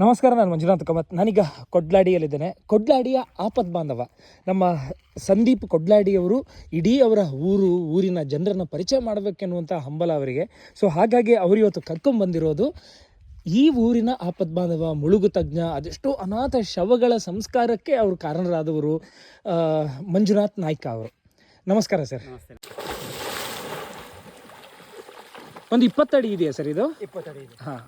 ನಮಸ್ಕಾರ ನಾನು ಮಂಜುನಾಥ್ ಕಮತ್. ನಾನೀಗ ಕೊಡ್ಲಾಡಿಯಲ್ಲಿದ್ದೇನೆ. ಕೊಡ್ಲಾಡಿಯ ಆಪದ್ ಬಾಂಧವ. ನಮ್ಮ ಸಂದೀಪ್ ಕೊಡ್ಲಾಡಿಯವರು ಇಡೀ ಅವರ ಊರು ಊರಿನ ಜನರನ್ನು ಪರಿಚಯ ಮಾಡಬೇಕೆನ್ನುವಂಥ ಹಂಬಲ ಅವರಿಗೆ. ಸೊ ಹಾಗಾಗಿ ಅವರು ಇವತ್ತು ಕರ್ಕೊಂಡ್ಬಂದಿರೋದು ಈ ಊರಿನ ಆಪದ್ ಬಾಂಧವ ಮುಳುಗು ತಜ್ಞ ಅದೆಷ್ಟೋ ಅನಾಥ ಶವಗಳ ಸಂಸ್ಕಾರಕ್ಕೆ ಅವರು ಕಾರಣರಾದವರು ಮಂಜುನಾಥ್ ನಾಯ್ಕ ಅವರು. ನಮಸ್ಕಾರ ಸರ್. ಒಂದು ಇಪ್ಪತ್ತಡಿ ಇದೆಯಾ ಸರ್ ಇದು? ಇಪ್ಪತ್ತಡಿ ಇದೆ. ಹಾಂ.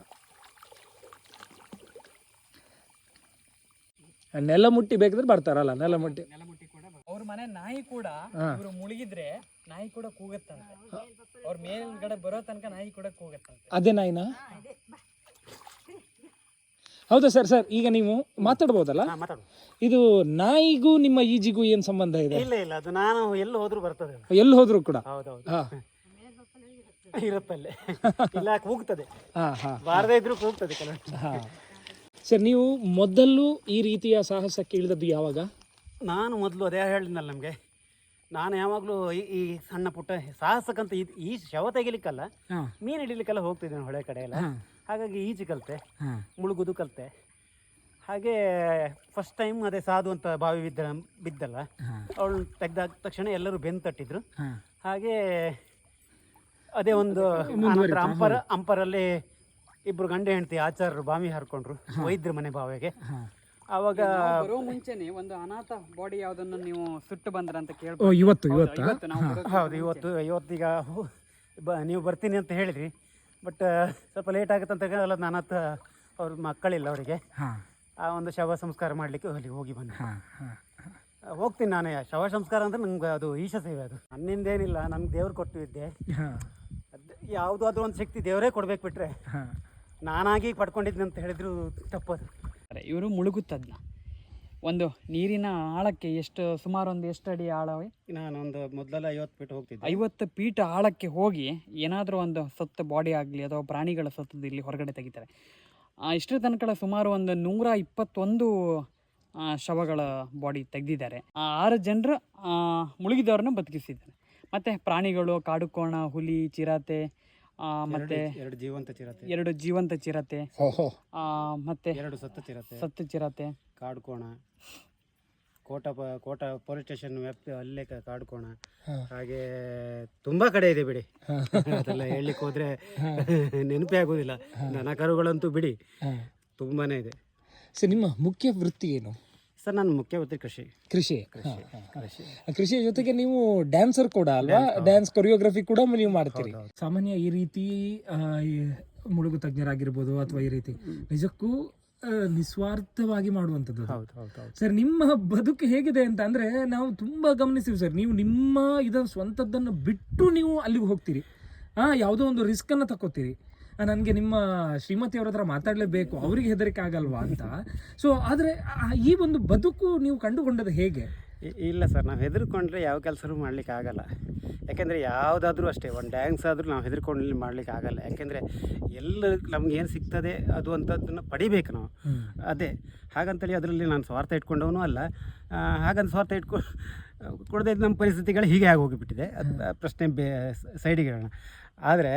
ನೆಲ ಮುಟ್ಟಿ ಬೇಕಿದ್ರೆ ಬರ್ತಾರಲ್ಲ ನೆಲ ಮುಟ್ಟಿ. ನೆಲಮುಟ್ಟಿ ಕೂಡ ಅವ್ರ ಮನೆ ನಾಯಿ ಕೂಡ. ಇವರು ಮುಳುಗಿದ್ರೆ ನಾಯಿ ಕೂಡ ಕೂಗತ್ತಂತೆ. ಅವ್ರ ಮೇಲ್ಗಡೆ ಬರೋ ತನಕ ನಾಯಿ ಕೂಡ ಕೂಗತ್ತಂತೆ. ಅದೇ ನಾಯಿನ? ಹೌದಾ ಸರ್ ಸರ್ ಈಗ ನೀವು ಮಾತಾಡ್ಬೋದಲ್ಲ? ಮಾತಾಡು. ಇದು ನಾಯಿಗೂ ನಿಮ್ಮ ಈಜಿಗೂ ಏನು ಸಂಬಂಧ ಇದೆ? ಇಲ್ಲ ಇಲ್ಲ ಅದು ನಾನು ಎಲ್ಲಿ ಹೋದ್ರು ಬರ್ತದೆ ಎಲ್ಲಿ ಹೋದ್ರು ಕೂಡ? ಹೌದೌದು. ಹಾ. ಇರುತ್ತಲ್ಲೇ. ಇಲ್ಲ ಕೂಗ್ತದೆ. ಹಾ ಹಾ. ಬಾರದೇ ಇದ್ರು ಕೂಗ್ತದೆ ಕೆಲವು ಹಾ. ಸರ್ ನೀವು ಮೊದಲು ಈ ರೀತಿಯ ಸಾಹಸಕ್ಕೆ ಇಳಿದದ್ದು ಯಾವಾಗ? ನಾನು ಮೊದಲು ಅದೇ ಹೇಳಿದ್ನಲ್ಲ ನಮಗೆ. ನಾನು ಯಾವಾಗಲೂ ಈ ಈ ಸಣ್ಣ ಪುಟ್ಟ ಸಾಹಸಕ್ಕಂತ ಈ- ಈ ಶವ ತೆಗಿಲಿಕ್ಕಲ್ಲ ಹಾಂ. ಮೀನು ಹಿಡಿಲಿಕ್ಕೆಲ್ಲ ಹೋಗ್ತಿದ್ದೇನೆ ಹೊಳೆ ಕಡೆ ಎಲ್ಲ ಹಾಗಾಗಿ ಈಜು ಕಲಿತೆ ಹಾಂ. ಮುಳುಗುದು ಕಲಿತೆ. ಹಾಗೆ ಫಸ್ಟ್ ಟೈಮ್ ಅದೇ ಸಾಧು ಅಂತ ಬಾವಿ ಬಿದ್ದ ಬಿದ್ದಲ್ಲ ಹಾಂ. ಅವಳು ತೆಗ್ದಾದ ತಕ್ಷಣ ಎಲ್ಲರೂ ಬೆನ್ನು ತಟ್ಟಿದ್ರು. ಹಾಂ. ಹಾಗೆ ಅದೇ ಒಂದು ಆನಂತರ ಅಂಪರ ಅಂಪರಲ್ಲಿ ಇಬ್ರು ಗಂಡ ಹೆಂಡತಿ ಆಚಾರ್ಯರು ಬಾಮಿ ಹರ್ಕೊಂಡ್ರು ವೈದ್ಯರ ಮನೆ ಬಾವಿಗೆ. ಅವಾಗ ಆವಾಗ ಬರೋ ಮುಂಚೆನೆ ಒಂದು ಅನಾಥ ಬಾಡಿ ಯಾವ್ದನ್ನು ನೀವು ಸುಟ್ಟು ಬಂದ್ರ ಅಂತ ಓ ಇವತ್ತು ಇವತ್ತು? ಇವತ್ತು ನಾವು ಬರೋದು ಹೌದು ಇವತ್ತು ಇವತ್ತೀಗ ಹೋ- ಬ ನೀವು ಬರ್ತೀನಿ ಅಂತ ಹೇಳಿದ್ರಿ. ಬಟ್ ಸ್ವಲ್ಪ ಲೇಟ್ ಆಗುತ್ತೆ ಅಂತ ಹೇಳಲ್ಲ ನನ್ನ ಹತ್ರ ಅವ್ರ ಮಕ್ಕಳಿಲ್ಲ ಅವರಿಗೆ. ಹಾಂ. ಆ ಒಂದು ಶವ ಸಂಸ್ಕಾರ ಮಾಡಲಿಕ್ಕೆ ಅಲ್ಲಿ ಹೋಗಿ ಬಂದೆ. ಹಾಂ ಹಾಂ ಆ, ಹೋಗ್ತೀನಿ ನಾನೇ ಶವ ಸಂಸ್ಕಾರ ಅಂದ್ರೆ ನಂಗೆ ಅದು ಈಶ ಸೇವೆ ಅದು. ನನ್ನಿಂದೇನಿಲ್ಲ ನನ್ಗೆ ದೇವ್ರು ಕೊಟ್ಟಿದ್ದೆ ಹಾಂ. ಅದು ಯಾವುದಾದ್ರೂ ಒಂದು ಶಕ್ತಿ ದೇವರೇ ಕೊಡ್ಬೇಕು ಬಿಟ್ರೆ. ಹಾಂ. ನಾನಾಗಿ ಪಡ್ಕೊಂಡಿದ್ದೆ ಅಂತ ಹೇಳಿದ್ರು ತಪ್ಪದು ಇವರು ಮುಳುಗುತ್ತದ್ನ. ಒಂದು ನೀರಿನ ಆಳಕ್ಕೆ ಎಷ್ಟು ಸುಮಾರು ಒಂದು ಎಷ್ಟು ಅಡಿ ಆಳವೇ? ನಾನೊಂದು ಮೊದಲೆಲ್ಲ ಐವತ್ತು ಫೀಟ್ ಹೋಗ್ತಿದ್ದೆ. ಐವತ್ತು ಫೀಟ್ ಆಳಕ್ಕೆ ಹೋಗಿ ಏನಾದರೂ ಒಂದು ಸತ್ತ ಬಾಡಿ ಆಗಲಿ ಅಥವಾ ಪ್ರಾಣಿಗಳ ಸತ್ತದ್ದು ಇಲ್ಲಿ ಹೊರಗಡೆ ತೆಗಿತಾರೆ. ಆ, ಇಷ್ಟರ ತನಕ ಸುಮಾರು ಒಂದು ನೂರ ಇಪ್ಪತ್ತೊಂದು ಶವಗಳ ಬಾಡಿ ತೆಗೆದಿದ್ದಾರೆ. ಆ ಆರು ಜನರು ಮುಳುಗಿದವ್ರನ್ನ ಬದುಕಿಸಿದ್ದಾರೆ. ಮತ್ತು ಪ್ರಾಣಿಗಳು ಕಾಡುಕೋಣ ಹುಲಿ ಚಿರತೆ ಮತ್ತೆ ಎರಡು ಜೀವಂತ ಚಿರತೆ. ಎರಡು ಜೀವಂತ ಚಿರತೆ. ಆ, ಮತ್ತೆ ಎರಡು ಸತ್ತ ಚಿರತೆ. ಸತ್ತು ಚಿರತೆ. ಕಾಡ್ಕೋಣ. ಕೋಟ ಪ- ಕೋಟ ಪೊಲೀಸ್ ಸ್ಟೇಷನ್ ವ್ಯಾಪ್ತಿ ಅಲ್ಲೇ ಕ- ಕಾಡ್ಕೋಣ. ಹಾಗೆ ತುಂಬಾ ಕಡೆ ಇದೆ ಬಿಡಿ. ಅದೆಲ್ಲ ಹೇಳಲಿಕ್ಕೆ ಹೋದ್ರೆ ನೆನಪೇ ಆಗೋದಿಲ್ಲ. ದನ ಕರುಗಳಂತೂ ಬಿಡಿ. ತುಂಬಾನೇ ಇದೆ. ಸರ್ ನಿಮ್ಮ ಮುಖ್ಯ ವೃತ್ತಿ ಏನು? ಸರ್ ನನ್ನ ಮುಖ್ಯ ಕೃಷಿ. ಕೃಷಿ ಕೃಷಿ ಹಾಂ, ಹಾಂ. ಕೃಷಿ ಕೃಷಿಯ ಜೊತೆಗೆ ನೀವು ಡ್ಯಾನ್ಸರ್ ಕೂಡ ಅಲ್ವಾ? ಡ್ಯಾನ್ಸ್ ಕೊರಿಯೋಗ್ರಫಿ ಕೂಡ ನೀವು ಮಾಡ್ತೀರಿ. ಸಾಮಾನ್ಯ ಈ ರೀತಿ ಆ, ಈ ಮುಳುಗು ತಜ್ಞರಾಗಿರ್ಬೋದು ಅಥವಾ ಈ ರೀತಿ ನಿಜಕ್ಕೂ ಆ, ನಿಸ್ವಾರ್ಥವಾಗಿ ಮಾಡುವಂಥದ್ದು ಅದು. ಹೌದು ಹೌದು ಹೌದು. ಸರ್ ನಿಮ್ಮ ಬದುಕು ಹೇಗಿದೆ ಅಂತ ಅಂದ್ರೆ ನಾವು ತುಂಬಾ ಗಮನಿಸ್ತೀವಿ ಸರ್. ನೀವು ನಿಮ್ಮ ಇದನ್ನು ಸ್ವಂತದ್ದನ್ನು ಬಿಟ್ಟು ನೀವು ಅಲ್ಲಿಗೆ ಹೋಗ್ತೀರಿ. ಆ ಯಾವುದೋ ಒಂದು ರಿಸ್ಕ್ ಅನ್ನ ತಕೋತೀರಿ ನನಗೆ ನಿಮ್ಮ ಶ್ರೀಮತಿಯವ್ರ ಹತ್ರ ಮಾತಾಡಲೇಬೇಕು ಅವರಿಗೆ ಹೆದರಿಕೆ ಆಗಲ್ವಾ ಅಂತ. ಸೊ ಆದರೆ ಈ ಒಂದು ಬದುಕು ನೀವು ಕಂಡುಕೊಂಡದ್ದು ಹೇಗೆ? ಇಲ್ಲ ಸರ್ ನಾವು ಹೆದರ್ಕೊಂಡ್ರೆ ಯಾವ ಕೆಲಸನೂ ಮಾಡ್ಲಿಕ್ಕೆ ಆಗಲ್ಲ ಯಾಕೆಂದರೆ ಯಾವುದಾದ್ರೂ ಅಷ್ಟೇ ಒಂದು ಡ್ಯಾನ್ಸ್ ಆದರೂ ನಾವು ಹೆದರ್ಕೊಂಡು ಮಾಡ್ಲಿಕ್ಕೆ ಆಗಲ್ಲ ಯಾಕೆಂದರೆ ಎಲ್ಲ ನಮ್ಗೆ ಏನು ಸಿಗ್ತದೆ ಅದು ಅಂಥದ್ದನ್ನು ಪಡಿಬೇಕು ನಾವು. ಅದೇ ಹಾಗಂತೇಳಿ ಅದರಲ್ಲಿ ನಾನು ಸ್ವಾರ್ಥ ಇಟ್ಕೊಂಡವನು ಅಲ್ಲ. ಹಾಗಂತ ಸ್ವಾರ್ಥ ಇಟ್ಕೊ ಕೊಡದೇ ನಮ್ಮ ಪರಿಸ್ಥಿತಿಗಳು ಹೀಗೆ ಆಗೋಗಿಬಿಟ್ಟಿದೆ. ಅದು ಪ್ರಶ್ನೆ ಬೇ ಸೈಡಿಗೆ ಹೇಳೋಣ. ಆದರೆ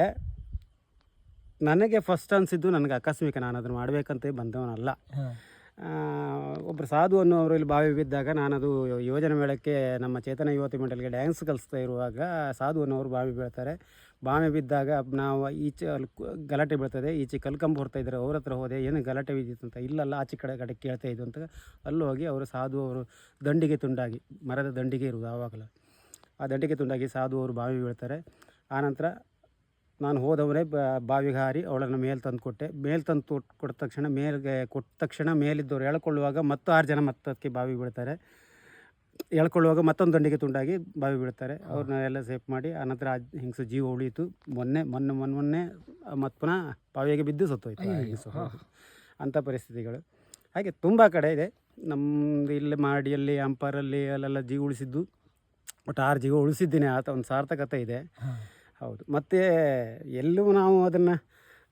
ನನಗೆ ಫಸ್ಟ್ ಅನಿಸಿದ್ದು ನನಗೆ ಆಕಸ್ಮಿಕ ನಾನು ಅದನ್ನು ಮಾಡಬೇಕಂತ ಬಂದವನಲ್ಲ. ಒಬ್ಬರು ಸಾಧು ಅನ್ನೋರು ಇಲ್ಲಿ ಬಾವಿ ಬಿದ್ದಾಗ ನಾನದು ಯೋಜನೆ ಮೇಳಕ್ಕೆ ನಮ್ಮ ಚೇತನ ಯುವತಿ ಮಂಡಳಿಗೆ ಡ್ಯಾನ್ಸ್ ಕಲಿಸ್ತಾ ಇರುವಾಗ ಸಾಧು ಅನ್ನೋರು ಬಾವಿ ಬೀಳ್ತಾರೆ. ಬಾವಿ ಬಿದ್ದಾಗ ನಾವು ಈಚೆ ಅಲ್ಲಿ ಗಲಾಟೆ ಬೀಳ್ತದೆ. ಈಚೆ ಕಲ್ಕಂಬ ಹೊರ್ತಾ ಇದ್ದಾರೆ. ಅವ್ರ ಹತ್ರ ಹೋದೆ ಏನು ಗಲಾಟೆ ಬಿದ್ದಿತ್ತು ಅಂತ? ಇಲ್ಲಲ್ಲ ಆಚೆ ಕಡೆ ಕಡೆ ಕೇಳ್ತಾ ಇದ್ದು ಅಂತ. ಅಲ್ಲಿ ಹೋಗಿ ಅವರು ಸಾಧು ಅವರು ದಂಡಿಗೆ ತುಂಡಾಗಿ ಮರದ ದಂಡಿಗೆ ಇರುವುದು ಆವಾಗಲೂ. ಆ ದಂಡಿಗೆ ತುಂಡಾಗಿ ಸಾಧು ಅವರು ಬಾವಿ ಬೀಳ್ತಾರೆ. ಆನಂತರ ನಾನು ಹೋದವರೇ ಬಾವಿಗೆ ಹಾರಿ ಅವಳನ್ನು ಮೇಲೆ ತಂದು ಕೊಟ್ಟೆ. ಮೇಲೆ ತಂದು ಕೊಟ್ಟ ತಕ್ಷಣ ಮೇಲ್ಗೆ ಕೊಟ್ಟ ತಕ್ಷಣ ಮೇಲಿದ್ದವ್ರು ಎಳ್ಕೊಳ್ಳುವಾಗ ಮತ್ತು ಆರು ಜನ ಮತ್ತದಕ್ಕೆ ಬಾವಿ ಬೀಳ್ತಾರೆ. ಎಳ್ಕೊಳ್ಳುವಾಗ ಮತ್ತೊಂದು ದಂಡಿಗೆ ತುಂಡಾಗಿ ಬಾವಿ ಬಿಡ್ತಾರೆ ಅವ್ರನ್ನ ಎಲ್ಲ ಸೇಫ್ ಮಾಡಿ ಆನಂತರ ಆ ಹೆಂಗಸು ಜೀವ ಉಳಿಯಿತು. ಮೊನ್ನೆ ಮೊನ್ನೆ ಮೊನ್ನೆ ಮೊನ್ನೆ ಮತ್ತು ಪುನಃ ಬಾವಿಗೆ ಬಿದ್ದು ಸತ್ತೋಯ್ತು ಹೆಂಗಸು. ಅಂಥ ಪರಿಸ್ಥಿತಿಗಳು. ಹಾಗೆ ತುಂಬ ಕಡೆ ಇದೆ. ನಮ್ಮದು ಇಲ್ಲಿ ಮಾಡಿಯಲ್ಲಿ ಅಂಪಾರಲ್ಲಿ ಅಲ್ಲೆಲ್ಲ ಜೀವ ಉಳಿಸಿದ್ದು. ಒಟ್ಟು ಆರು ಜೀವ ಉಳಿಸಿದ್ದೀನಿ. ಆತ ಒಂದು ಸಾರ್ಥಕತೆ ಇದೆ. ಹೌದು. ಮತ್ತು ಎಲ್ಲೂ ನಾವು ಅದನ್ನು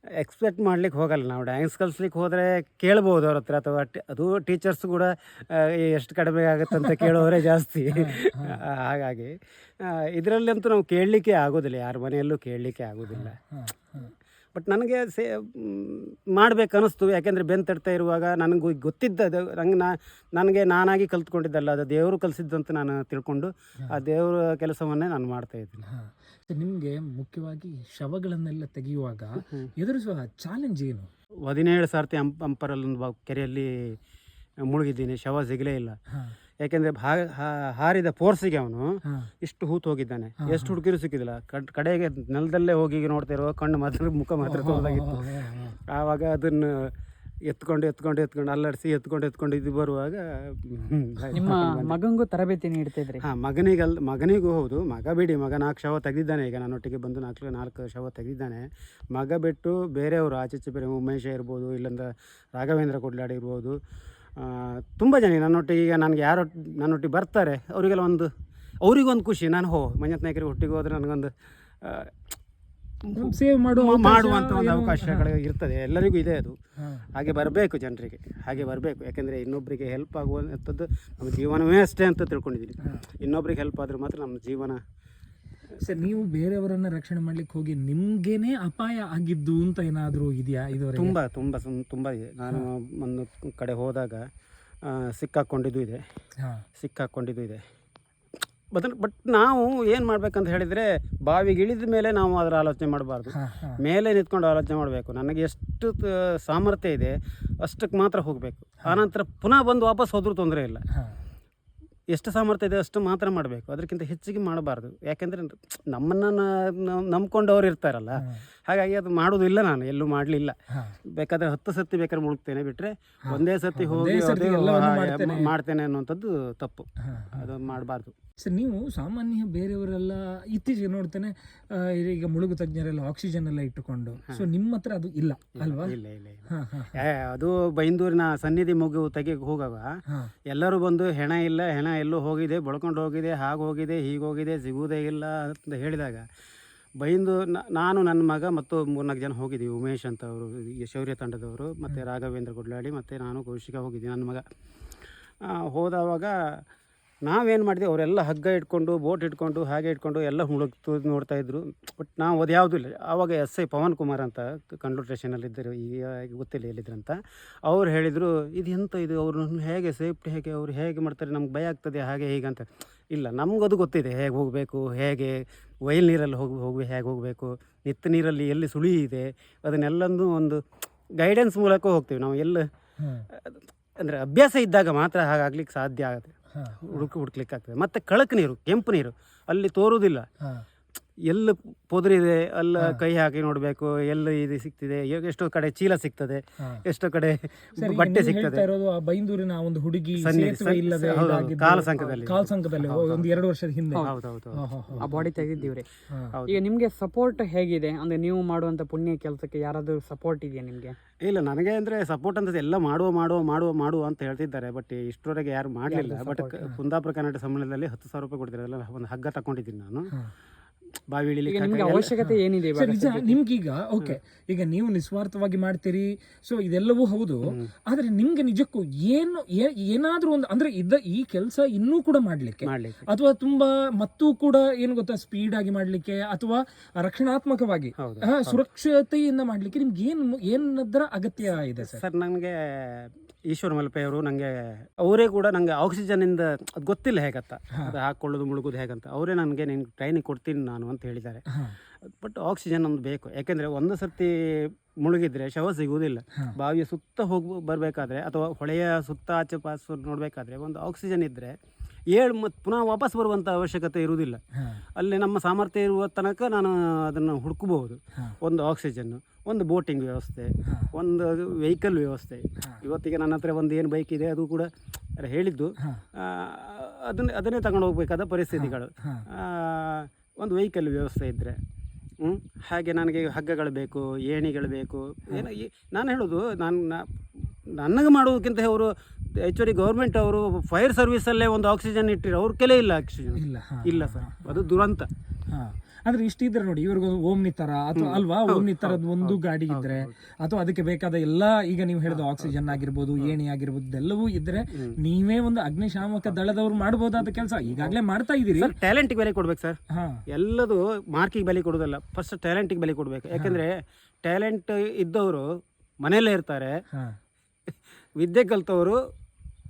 ಎಕ್ಸ್ಪೆಕ್ಟ್ ಮಾಡ್ಲಿಕ್ಕೆ ಹೋಗಲ್ಲ. ನಾವು ಡ್ಯಾನ್ಸ್ ಕಲಿಸ್ಲಿಕ್ಕೆ ಹೋದರೆ ಕೇಳ್ಬೋದು ಅವ್ರ ಹತ್ರ ಅಥವಾ ಅದು ಟೀಚರ್ಸ್ ಕೂಡ ಎಷ್ಟು ಕಡಿಮೆ ಆಗುತ್ತೆ ಅಂತ ಕೇಳೋರೇ ಜಾಸ್ತಿ. ಹಾಗಾಗಿ ಇದರಲ್ಲಂತೂ ನಾವು ಕೇಳಲಿಕ್ಕೆ ಆಗೋದಿಲ್ಲ. ಯಾರ ಮನೆಯಲ್ಲೂ ಕೇಳಲಿಕ್ಕೆ ಆಗೋದಿಲ್ಲ. ಬಟ್ ನನಗೆ ಸೇ ಮಾಡಬೇಕು ಅನ್ನಿಸ್ತು. ಯಾಕೆಂದರೆ ಬೆನ್ ತಡ್ತಾ ಇರುವಾಗ ನನಗೆ ಗೊತ್ತಿದ್ದ ನಂಗೆ ನಾ ನನಗೆ ನಾನಾಗಿ ಕಲ್ತ್ಕೊಂಡಿದ್ದಲ್ಲ ಅದು ದೇವರು ಕಲಿಸಿದ್ದು ಅಂತ ನಾನು ತಿಳ್ಕೊಂಡು ಆ ದೇವರ ಕೆಲಸವನ್ನೇ ನಾನು ಮಾಡ್ತಾ ಇದ್ದೀನಿ. ನಿಮಗೆ ಮುಖ್ಯವಾಗಿ ಶವಗಳನ್ನೆಲ್ಲ ತೆಗೆಯುವಾಗ ಎದುರಿಸುವ ಚಾಲೆಂಜ್ ಏನು? ಹದಿನೇಳು ಸಾರ್ತಿ ಅಂಪ್ ಅಂಪರಲ್ಲಿ ಒಂದು ಕೆರೆಯಲ್ಲಿ ಮುಳುಗಿದ್ದೀನಿ ಶವ ಸಿಗಲೇ ಇಲ್ಲ. ಹಾ. ಯಾಕೆಂದರೆ ಹಾರಿದ ಫೋರ್ಸಿಗೆ ಅವನು ಹಾ. ಇಷ್ಟು ಹೂತು ಹೋಗಿದ್ದಾನೆ. ಎಷ್ಟು ಹುಡುಕಿರು ಸಿಕ್ಕಿದಿಲ್ಲ ಕಡ್ ಕಡೆಗೆ ನೆಲದಲ್ಲೇ ಹೋಗಿ ನೋಡ್ತಾ ಇರುವ ಕಣ್ಣು ಮಾತ್ರ ಮುಖ ಮಾತ್ರ ತೊಳೆದಾಗಿತ್ತು. ಆವಾಗ ಅದನ್ನು ಎತ್ಕೊಂಡು ಎತ್ಕೊಂಡು ಎತ್ಕೊಂಡು ಅಲ್ಲಾಡಿಸಿ ಎತ್ಕೊಂಡು ಎತ್ಕೊಂಡು ಇದು ಬರುವಾಗ ಹ್ಮ್, ನಿಮ್ಮ ಮಗಂಗೂ ತರಬೇತಿ ನೀಡ್ತಿದ್ರಿ ಹಾ ಮಗನಿಗಲ್ ಮಗನಿಗೂ ಹೌದು. ಮಗ ಬಿಡಿ ಮಗ ನಾಲ್ಕು ಶವ ತೆಗೆದಿದ್ದಾನೆ. ಈಗ ನನ್ನೊಟ್ಟಿಗೆ ಬಂದು ನಾಲ್ಕು ನಾಲ್ಕು ಶವ ತೆಗೆದಿದ್ದಾನೆ. ಮಗ ಬಿಟ್ಟು ಬೇರೆಯವರು ಆಚೆಚೆ ಬೇರೆ ಉಮೇಶ ಇರ್ಬೋದು ಇಲ್ಲಂದ್ರೆ ರಾಘವೇಂದ್ರ ಕೊಡ್ಲಾಡಿ ಇರ್ಬೋದು. ತುಂಬ ಜನ ನನ್ನೊಟ್ಟಿಗೆ ಈಗ ನನಗೆ ಯಾರು ನನ್ನೊಟ್ಟಿಗೆ ಬರ್ತಾರೆ ಅವರಿಗೆಲ್ಲ ಒಂದು ಅವರಿಗೊಂದು ಖುಷಿ. ನಾನು ಹೋ ಮಂಜತ್ ನಾಯಕರಿಗೆ ಒಟ್ಟಿಗೆ ಹೋದರೆ ನನಗೊಂದು ಸೇವ್ ಮಾಡುವ ಮಾಡುವಂಥ ಒಂದು ಅವಕಾಶಗಳು ಇರ್ತದೆ. ಎಲ್ಲರಿಗೂ ಇದೆ ಅದು. ಹಾಗೆ ಬರಬೇಕು ಜನರಿಗೆ ಹಾಗೆ ಬರಬೇಕು. ಯಾಕೆಂದರೆ ಇನ್ನೊಬ್ಬರಿಗೆ ಹೆಲ್ಪ್ ಆಗುವಂಥದ್ದು ನಮ್ಮ ಜೀವನವೇ ಅಷ್ಟೇ ಅಂತ ತಿಳ್ಕೊಂಡಿದ್ದೀನಿ. ಇನ್ನೊಬ್ರಿಗೆ ಹೆಲ್ಪ್ ಆದ್ರೆ ಮಾತ್ರ ನಮ್ಮ ಜೀವನ ಸರ್ ನೀವು ಬೇರೆಯವರನ್ನ ರಕ್ಷಣೆ ಮಾಡ್ಲಿಕ್ಕೆ ಹೋಗಿ ನಿಮ್ಗೇನೆ ಅಪಾಯ ಆಗಿದ್ದು ಅಂತ ಏನಾದರೂ ಇದೆಯಾ ಇದು ತುಂಬ ತುಂಬ ತುಂಬಾ ಇದೆ. ನಾನು ಒಂದು ಕಡೆ ಹೋದಾಗ ಸಿಕ್ಕಾಕ್ಕೊಂಡಿದ್ದು ಸಿಕ್ಕಾಕೊಂಡಿದ್ದು ಇದೆ. ಸಿಕ್ಕಾಕ್ಕೊಂಡಿದ್ದು ಸಿಕ್ಕಾಕೊಂಡಿದ್ದು ಇದೆ. ಬಟ್ ಬಟ್ ನಾವು ಏನು ಮಾಡ್ಬೇಕಂತ ಹೇಳಿದರೆ ಬಾವಿಗೆ ಇಳಿದ ಮೇಲೆ ನಾವು ಅದರ ಆಲೋಚನೆ ಮಾಡಬಾರ್ದು. ಮೇಲೆ ನಿಂತ್ಕೊಂಡು ಆಲೋಚನೆ ಮಾಡಬೇಕು. ನನಗೆ ಎಷ್ಟು ಸಾಮರ್ಥ್ಯ ಇದೆ ಅಷ್ಟಕ್ಕೆ ಮಾತ್ರ ಹೋಗಬೇಕು. ಆನಂತರ ಪುನಃ ಬಂದು ವಾಪಸ್ ಹೋದ್ರೂ ತೊಂದರೆ ಇಲ್ಲ. ಎಷ್ಟು ಸಾಮರ್ಥ್ಯ ಇದೆ ಅಷ್ಟು ಮಾತ್ರ ಮಾಡಬೇಕು. ಅದಕ್ಕಿಂತ ಹೆಚ್ಚಿಗೆ ಮಾಡಬಾರ್ದು. ಯಾಕೆಂದರೆ ನಮ್ಮನ್ನು ನಂಬ್ಕೊಂಡವ್ರು ಇರ್ತಾರಲ್ಲ. ಹಾಗಾಗಿ ಅದು ಮಾಡೋದಿಲ್ಲ ನಾನು ಎಲ್ಲೂ ಮಾಡಲಿಲ್ಲ. ಬೇಕಾದ್ರೆ ಹತ್ತು ಸತಿ ಬೇಕಾದ್ರೆ ಮುಳುಗ್ತೇನೆ ಬಿಟ್ಟರೆ ಒಂದೇ ಸತಿ ಹೋಗಿ ಮಾಡ್ತೇನೆ. ಅನ್ನುವಂಥದ್ದು ತಪ್ಪು. ಅದು ಮಾಡಬಾರ್ದು. ಸರ್ ನೀವು ಸಾಮಾನ್ಯ ಬೇರೆಯವರೆಲ್ಲ ಇತ್ತೀಚೆಗೆ ನೋಡ್ತೇನೆ ಈಗ ಮುಳುಗು ತಜ್ಞರೆಲ್ಲ ಆಕ್ಸಿಜನ್ ಎಲ್ಲ ಇಟ್ಟುಕೊಂಡು. ಸೊ ನಿಮ್ಮ ಹತ್ರ ಅದು ಇಲ್ಲ ಅಲ್ವಾ? ಇಲ್ಲ ಇಲ್ಲ ಅದು ಬೈಂದೂರಿನ ಸನ್ನಿಧಿ ಮುಗು ತೆಗೆಗೆ ಹೋಗವ. ಎಲ್ಲರೂ ಬಂದು ಹೆಣ ಇಲ್ಲ ಹೆಣ ಎಲ್ಲೂ ಹೋಗಿದೆ ಬಳ್ಕೊಂಡು ಹೋಗಿದೆ ಹಾಗೆ ಹೋಗಿದೆ ಹೀಗೆ ಹೋಗಿದೆ ಸಿಗುವುದೇ ಇಲ್ಲ ಅಂತ ಹೇಳಿದಾಗ ಬೈಂದು ನ- ನಾನು ನನ್ನ ಮಗ ಮತ್ತು ಮೂರ್ನಾಲ್ಕು ಜನ ಹೋಗಿದ್ದೀವಿ. ಉಮೇಶ್ ಅಂತ ಅವರು ಶೌರ್ಯ ತಂಡದವರು ಮತ್ತು ರಾಘವೇಂದ್ರ ಗುಡ್ಲಾಡಿ ಮತ್ತು ನಾನು ಕೌಶಿಕ ಹೋಗಿದ್ದೀನಿ ನನ್ನ ಮಗ. ಹೋದವಾಗ ನಾವೇನು ಮಾಡಿದೆ ಅವರೆಲ್ಲ ಹಗ್ಗ ಇಟ್ಕೊಂಡು ಬೋಟ್ ಇಟ್ಕೊಂಡು ಹಾಗೆ ಇಟ್ಕೊಂಡು ಎಲ್ಲ ಮುಳುಗ್ತು ನೋಡ್ತಾ ಇದ್ರು. ಬಟ್ ನಾವು ಅದು ಯಾವುದೂ ಇಲ್ಲ. ಆವಾಗ ಎಸ್ ಐ ಪವನ್ ಕುಮಾರ್ ಅಂತ ಕಂಡ್ಲೂರು ಸ್ಟೇಷನಲ್ಲಿದ್ದರು ಈಗ ಗೊತ್ತಿಲ್ಲ ಎಲ್ಲಿದ್ರಂತ. ಅವ್ರು ಹೇಳಿದರು ಇದು ಎಂತ ಇದು? ಅವರು ಹೇಗೆ ಸೇಫ್ಟಿ ಹೇಗೆ ಅವ್ರು ಹೇಗೆ ಮಾಡ್ತಾರೆ? ನಮ್ಗೆ ಭಯ ಆಗ್ತದೆ ಹಾಗೆ ಹೀಗೆ ಅಂತ. ಇಲ್ಲ ನಮಗದು ಗೊತ್ತಿದೆ ಹೇಗೆ ಹೋಗಬೇಕು ಹೇಗೆ ವೈಲ್ ನೀರಲ್ಲಿ ಹೋಗಿ ಹೋಗಿ ಹೇಗೆ ಹೋಗಬೇಕು ನಿತ್ತ ನೀರಲ್ಲಿ ಎಲ್ಲಿ ಸುಳಿ ಇದೆ ಅದನ್ನೆಲ್ಲನೂ ಒಂದು ಗೈಡೆನ್ಸ್ ಮೂಲಕ ಹೋಗ್ತೀವಿ ನಾವು. ಎಲ್ಲ ಅಂದರೆ ಅಭ್ಯಾಸ ಇದ್ದಾಗ ಮಾತ್ರ ಹಾಗಾಗ್ಲಿಕ್ಕೆ ಸಾಧ್ಯ ಆಗುತ್ತೆ. ಹುಡುಕ್ ಹುಡುಕ್ಲಿಕ್ಕೆ ಆಗ್ತದೆ ಮತ್ತೆ ಕಳಕ್ ನೀರು ಕೆಂಪು ನೀರು ಅಲ್ಲಿ ತೋರುವುದಿಲ್ಲ. ಎಲ್ಲ ಪೊದರಿದೆ ಅಲ್ಲ ಕೈ ಹಾಕಿ ನೋಡಬೇಕು ಎಲ್ಲ ಇದು ಸಿಗ್ತಿದೆ ಎಷ್ಟೋ ಕಡೆ ಚೀಲ ಸಿಗ್ತದೆ. ಎಷ್ಟೋ ಕಡೆ ಬಟ್ಟೆ ಸಿಗ್ತದೆ ಹೇಳ್ತಾ ಇರೋದು ಆ ಬೈಂದೂರಿನ ಒಂದು ಹುಡುಗಿ ಸೇತುವೆ ಇಲ್ಲದೆ ಕಾಲ ಸಂಕದಲ್ಲಿ ಕಾಲಸಂಕದಲ್ಲಿ. ಕಾಲಸಂಕದಲ್ಲಿ ಒಂದು ಎರಡು ವರ್ಷದ ಹಿಂದೆ. ಆ ಬಾಡಿ ತೆಗೆದಿದ್ದೀವ್ರಿ. ಈಗ ನಿಮಗೆ ಸಪೋರ್ಟ್ ಹೇಗಿದೆ? ಅಂದ್ರೆ ನೀವು ಮಾಡುವಂತ ಪುಣ್ಯ ಕೆಲಸಕ್ಕೆ ಯಾರಾದರೂ ಸಪೋರ್ಟ್ ಇದೆಯಾ ನಿಮಗೆ? ಇಲ್ಲ ನನಗೆ ಅಂದ್ರೆ ಸಪೋರ್ಟ್ ಅಂತ ಎಲ್ಲ ಮಾಡುವ ಮಾಡುವ ಮಾಡುವ ಮಾಡುವ ಅಂತ ಹೇಳ್ತಿದ್ದಾರೆ ಬಟ್ ಇಷ್ಟರವರೆಗೆ ಯಾರು ಮಾಡಲಿಲ್ಲ. ಬಟ್ ಕುಂದಾಪುರ ಕರ್ನಾಟಕ ಸಮ್ಮೇಳನದಲ್ಲಿ ಹತ್ತು ಸಾವಿರ ರೂಪಾಯಿ ಕೊಡ್ತಿರೋದಲ್ಲ ಒಂದು ಹಗ್ಗ ತಗೊಂಡಿದ್ದೀನಿ ನಾನು. ಬಾವಿ ಇಳಿಲಿಕ್ಕೆ ನಿಮ್ಗೆ ಅವಶ್ಯಕತೆ ಏನಿದೆ ಸರ್ ಇವಾಗ ನಿಜ ನಿಮ್ಗೀಗ ಓಕೆ. ಈಗ ನೀವು ನಿಸ್ವಾರ್ಥವಾಗಿ ಮಾಡ್ತೀರಿ ಸೊ ಇದೆಲ್ಲವೂ ಹೌದು. ಆದ್ರೆ ನಿಮ್ಗೆ ನಿಜಕ್ಕೂ ಏನು ಏ- ಏನಾದ್ರೂ ಒಂದು ಅಂದ್ರೆ ಇದ್ದ ಈ ಕೆಲಸ ಇನ್ನೂ ಕೂಡ ಮಾಡ್ಲಿಕ್ಕೆ. ಮಾಡ್ಲಿಕ್ಕೆ. ಅಥವಾ ತುಂಬಾ ಮತ್ತೂ ಕೂಡ ಏನು ಗೊತ್ತಾ ಸ್ಪೀಡ್ ಆಗಿ ಮಾಡ್ಲಿಕ್ಕೆ ಅಥವಾ ರಕ್ಷಣಾತ್ಮಕವಾಗಿ ಹೌದು. ಸುರಕ್ಷತೆಯಿಂದ ಮಾಡ್ಲಿಕ್ಕೆ ನಿಮ್ಗೆ ಏನ್ ಏನದ್ರ ಅಗತ್ಯ ಇದೆ ಸರ್? ಸರ್ ನನಗೆ ಈಶ್ವರ ಮಲ್ಪೆಯವರು ನನಗೆ ಅವರೇ ಕೂಡ ನನಗೆ ಆಕ್ಸಿಜನ್ನಿಂದ ಅದು ಗೊತ್ತಿಲ್ಲ ಹೇಗತ್ತ ಅದು ಹಾಕೊಳ್ಳೋದು ಮುಳುಗೋದು ಹೇಗಂತ. ಅವರೇ ನನಗೆ ನಿನ್ಗೆ ಟ್ರೈನಿಂಗ್ ಕೊಡ್ತೀನಿ ನಾನು ಅಂತ ಹೇಳಿದ್ದಾರೆ. ಬಟ್ ಆಕ್ಸಿಜನ್ ಒಂದು ಬೇಕು. ಯಾಕೆಂದರೆ ಒಂದು ಸರ್ತಿ ಮುಳುಗಿದ್ರೆ ಶವ ಸಿಗುವುದಿಲ್ಲ. ಬಾವಿಯ ಸುತ್ತ ಹೋಗಿ ಬರಬೇಕಾದ್ರೆ ಅಥವಾ ಹೊಳೆಯ ಸುತ್ತ ಆಚೆ ಪಾಸು ನೋಡಬೇಕಾದ್ರೆ ಒಂದು ಆಕ್ಸಿಜನ್ ಇದ್ದರೆ ಏಳು ಮತ್ತು ಪುನಃ ವಾಪಸ್ ಬರುವಂಥ ಅವಶ್ಯಕತೆ ಇರುವುದಿಲ್ಲ. ಅಲ್ಲಿ ನಮ್ಮ ಸಾಮರ್ಥ್ಯ ಇರುವ ತನಕ ನಾನು ಅದನ್ನು ಹುಡುಕಬಹುದು. ಒಂದು ಆಕ್ಸಿಜನ್ನು ಒಂದು ಬೋಟಿಂಗ್ ವ್ಯವಸ್ಥೆ. ಒಂದು ವೆಹಿಕಲ್ ವ್ಯವಸ್ಥೆ. ಇವತ್ತಿಗೆ ನನ್ನ ಹತ್ರ ಒಂದು ಏನು ಬೈಕ್ ಇದೆ ಅದು ಕೂಡ ಹೇಳಿದ್ದು. ಅದನ್ನ ಅದನ್ನೇ ತಗೊಂಡು ಹೋಗ್ಬೇಕಾದ ಪರಿಸ್ಥಿತಿಗಳು. ಒಂದು ವೆಹಿಕಲ್ ವ್ಯವಸ್ಥೆ ಇದ್ದರೆ ಹಾಗೆ ನನಗೆ ಹಗ್ಗಗಳು ಬೇಕು ಏಣಿಗಳು ಬೇಕು ಏನು ನಾನು ಹೇಳೋದು ನಾನು ನನಗೆ ಮಾಡೋದಕ್ಕಿಂತ ಅವರು ಆ್ಯಕ್ಚುಲಿ ಗೌರ್ಮೆಂಟ್ ಅವರು ಫೈರ್ ಸರ್ವಿಸಲ್ಲೇ ಒಂದು ಆಕ್ಸಿಜನ್ ಇಟ್ಟಿರೋ ಅವ್ರ ಕೆಲೆ ಇಲ್ಲ ಆಕ್ಸಿಜನ್ ಇಲ್ಲ ಹಾ. ಇಲ್ಲ ಸರ್ ಅದು ದುರಂತ. ಹಾ. ಅಂದ್ರೆ ಇಷ್ಟಿದ್ರೆ ನೋಡಿ ಇವ್ರಿಗೆ ಓಮ್ನಿ ತರ ಅಥವಾ ಅಲ್ವಾ? ಓಮ್ನಿ ತರದ್ ಒಂದು ಗಾಡಿ ಇದ್ರೆ ಅಥವಾ ಅದಕ್ಕೆ ಬೇಕಾದ ಎಲ್ಲಾ ಈಗ ನೀವು ಹೇಳಿದ ಆಕ್ಸಿಜನ್ ಆಗಿರ್ಬೋದು ಏಣಿ ಆಗಿರ್ಬೋದು ಇದೆಲ್ಲವೂ ಇದ್ರೆ ನೀವೇ ಒಂದು ಅಗ್ನಿಶಾಮಕ ದಳದವ್ರು ಮಾಡಬಹುದಾದ ಕೆಲಸ. ಈಗಾಗಲೇ ಮಾಡ್ತಾ ಇದೀರಿ. ಸರ್ ಟ್ಯಾಲೆಂಟಿಗೆ ಬೆಲೆ ಕೊಡ್ಬೇಕು ಸರ್ ಹಾ. ಎಲ್ಲದು ಮಾರ್ಕಿಗೆ ಬೆಲೆ ಕೊಡೋದಲ್ಲ. ಫಸ್ಟ್ ಟ್ಯಾಲೆಂಟಿಗೆ ಬೆಲೆ ಕೊಡಬೇಕು. ಯಾಕಂದ್ರೆ ಟ್ಯಾಲೆಂಟ್ ಇದ್ದವರು ಮನೆಯಲ್ಲೇ ಇರ್ತಾರೆ. ಹಾ. ವಿದ್ಯೆ ಕಲ್ತವರು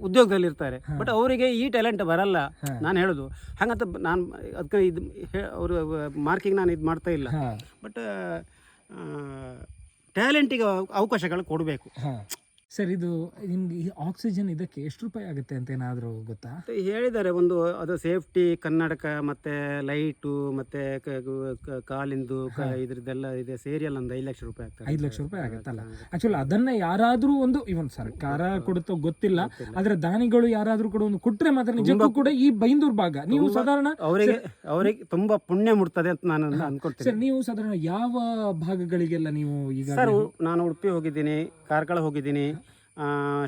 ಉದ್ಯೋಗದಲ್ಲಿರ್ತಾರೆ. ಬಟ್ ಅವರಿಗೆ ಈ ಟ್ಯಾಲೆಂಟ್ ಬರಲ್ಲ. ನಾನು ಹೇಳೋದು. ಹಾಗಂತ ನಾನು ಅದಕ್ಕೆ ಇದು ಅವರು ಮಾರ್ಕಿಂಗ್ ನಾನು ಇದು ಮಾಡ್ತಾ ಇಲ್ಲ. ಬಟ್ ಟ್ಯಾಲೆಂಟಿಗೆ ಅವಕಾಶಗಳು ಕೊಡಬೇಕು. ಸರ್ ಇದು ನಿಮ್ಗೆ ಈ ಆಕ್ಸಿಜನ್ ಇದಕ್ಕೆ ಎಷ್ಟು ರೂಪಾಯಿ ಆಗುತ್ತೆ ಅಂತ ಏನಾದರೂ ಗೊತ್ತಾ? ಹೇಳಿದ್ದಾರೆ ಒಂದು ಅದು ಸೇಫ್ಟಿ ಕನ್ನಡಕ ಮತ್ತೆ ಲೈಟು ಮತ್ತೆ ಕ- ಕ- ಕಾಲಿಂದು ಕ- ಇದ್ರದ್ದೆಲ್ಲ ಇದೆ ಸೇರಿ ಎಲ್ಲ ಒಂದು ಐದು ಲಕ್ಷ ರೂಪಾಯಿ ಆಗ್ತದೆ. ಐದು ಲಕ್ಷ ರೂಪಾಯಿ ಆಗುತ್ತಲ್ಲ ಆಕ್ಚುಲಿ ಅದನ್ನ ಯಾರಾದರೂ ಒಂದು ಇವನ್ ಸರ್ಕಾರ ಕೊಡುತ್ತೋ ಗೊತ್ತಿಲ್ಲ ಆದ್ರೆ ದಾನಿಗಳು ಯಾರಾದ್ರೂ ಕೂಡ ಒಂದು ಕೊಟ್ರೆ ಮಾತ್ರ ನಿಜಕ್ಕೂ ಕೂಡ ಈ ಬೈಂದೂರ್ ಭಾಗ. ನೀವು ಸಾಧಾರಣ ಅವರಿಗೆ ಅವರಿಗೆ ತುಂಬಾ ಪುಣ್ಯ ಮುಟ್ತದೆ ಅಂತ ನಾನು ಅನ್ಕೊಳ್ತೇನೆ. ಸರ್ ನೀವು ಸಾಧಾರಣ ಯಾವ ಭಾಗಗಳಿಗೆಲ್ಲ ನೀವು ಈಗ ಸರ್ ನಾನು ಉಡುಪಿ ಹೋಗಿದ್ದೀನಿ ಕಾರ್ಕಳ ಹೋಗಿದ್ದೀನಿ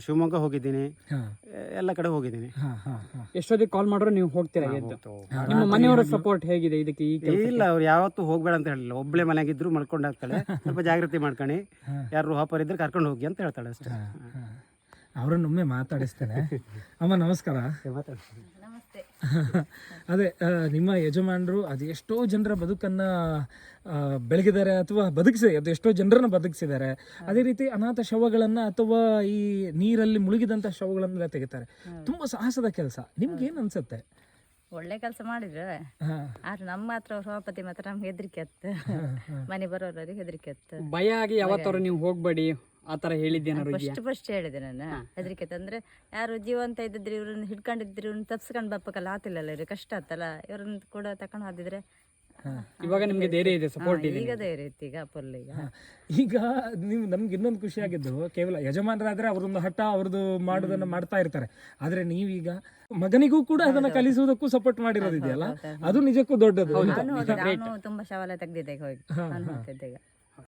ಶಿವಮೊಗ್ಗ ಹೋಗಿದ್ದೀನಿ. ಎಲ್ಲ ಕಡೆ ಹೋಗಿದ್ದೀನಿ. ಎಷ್ಟೊತ್ತಿಗೆ ಕಾಲ್ ಮಾಡಿದ್ರು ನೀವು ಹೋಗ್ತೀರಾ ಎದ್ದು? ನಿಮ್ಮ ಮನೆಯವರ ಸಪೋರ್ಟ್ ಹೇಗಿದೆ ಇದಕ್ಕೆ ಇಲ್ಲ ಅವ್ರು ಯಾವತ್ತೂ ಹೋಗ್ಬೇಡ ಅಂತ ಹೇಳಿಲ್ಲ. ಒಬ್ಳೆ ಮನೆಗಿದ್ರು ಮಲ್ಕೊಂಡು ಹೋಗ್ತಾಳೆ ಸ್ವಲ್ಪ ಜಾಗೃತಿ ಮಾಡ್ಕೊಣಿ. ಯಾರು ಹಾಪರ್ ಇದ್ರೆ ಕರ್ಕೊಂಡು ಹೋಗಿ ಅಂತ ಹೇಳ್ತಾಳೆ ಅಷ್ಟೇ. ಅವರನ್ನೊಮ್ಮೆ ಮಾತಾಡಿಸ್ತೇನೆ. ಅಮ್ಮ ನಮಸ್ಕಾರ. ಅದೇ ಆ, ನಿಮ್ಮ ಯಜಮಾನರು ಅದು ಎಷ್ಟೋ ಜನರ ಬದುಕನ್ನ ಬೆಳಗಿದ್ದಾರೆ ಅಥವಾ ಬದುಕಿಸಿ ಅದು ಎಷ್ಟೋ ಜನರನ್ನ ಬದುಕಿಸಿದ್ದಾರೆ. ಅದೇ ರೀತಿ ಅನಾಥ ಶವಗಳನ್ನ ಅಥವಾ ಈ ನೀರಲ್ಲಿ ಮುಳುಗಿದಂತ ಶವಗಳನ್ನೆಲ್ಲ ತೆಗಿತಾರೆ. ತುಂಬಾ ಸಾಹಸದ ಕೆಲಸ. ನಿಮ್ಗೆ ಏನ್ ಅನ್ಸುತ್ತೆ? ಒಳ್ಳೆ ಕೆಲಸ ಮಾಡಿದ್ರೆ. ಆದ್ರೆ ನಮ್ಮ ಹತ್ರ ಸಭಾಪತಿ ಮಾತ್ರ ನಮ್ಗೆ ಹೆದರಿಕೆ ಅತ್ತ. ಮನೆ ಬರೋರಿಗೆ ಹೆದರಿಕೆ ಅತ್ತ. ಭಯ ಆಗಿ ಯಾವತ್ತಾರು ನೀವು ಹೋಗ್ಬೇಡಿ. ಆ ತರ ಹೇಳಿದ್ದೇನಾರು ಫಸ್ಟ್ ಫಸ್ಟ್ ಹೇಳಿದೆ ನಾನು. ಹೆದರಿಕೆ ಅಂದ್ರೆ ಯಾರು ಜೀವಂತ ಇದ್ದಿದ್ರೆ ಇವ್ರನ್ನ ಹಿಡ್ಕೊಂಡಿದ್ರೆ ಇವ್ರನ್ನ ತಪ್ಸ್ಕೊಂಡ್ ಬಪ್ಪಕಲ್ಲ ಆತಿಲ್ಲಲ್ಲ ಇವ್ರಿಗೆ ಕಷ್ಟ ಆತಲ್ಲ. ಇವ್ರನ್ನ ಕೂಡ ತಕೊಂಡು ಹಾದಿದ್ರೆ ಇವಾಗ ನಿಮ್ಗೆ ಧೈರ್ಯ ಇದೆ ಸಪೋರ್ಟ್ ಇದೆ ಈಗ ಧೈರ್ಯ ಇತ್ತು ಈಗ ಫುಲ್ ಈಗ. ಈಗ ನೀವು ನಮ್ಗೆ ಇನ್ನೊಂದು ಖುಷಿ ಆಗಿದ್ದು ಕೇವಲ ಯಜಮಾನರಾದ್ರೆ ಅವ್ರೊಂದು ಹಠ ಅವ್ರದ್ದು ಮಾಡೋದನ್ನ ಮಾಡ್ತಾ ಇರ್ತಾರೆ. ಆದ್ರೆ ನೀವೀಗ ಮಗನಿಗೂ ಕೂಡ ಅದನ್ನ ಕಲಿಸುವುದಕ್ಕೂ ಸಪೋರ್ಟ್ ಮಾಡಿರೋದಿದೆಯಲ್ಲ? ಅದು ನಿಜಕ್ಕೂ ದೊಡ್ಡದು. ತುಂಬಾ ಶವಾಲ ತೆಗ್ದಿದೆ ಹೋಗಿ.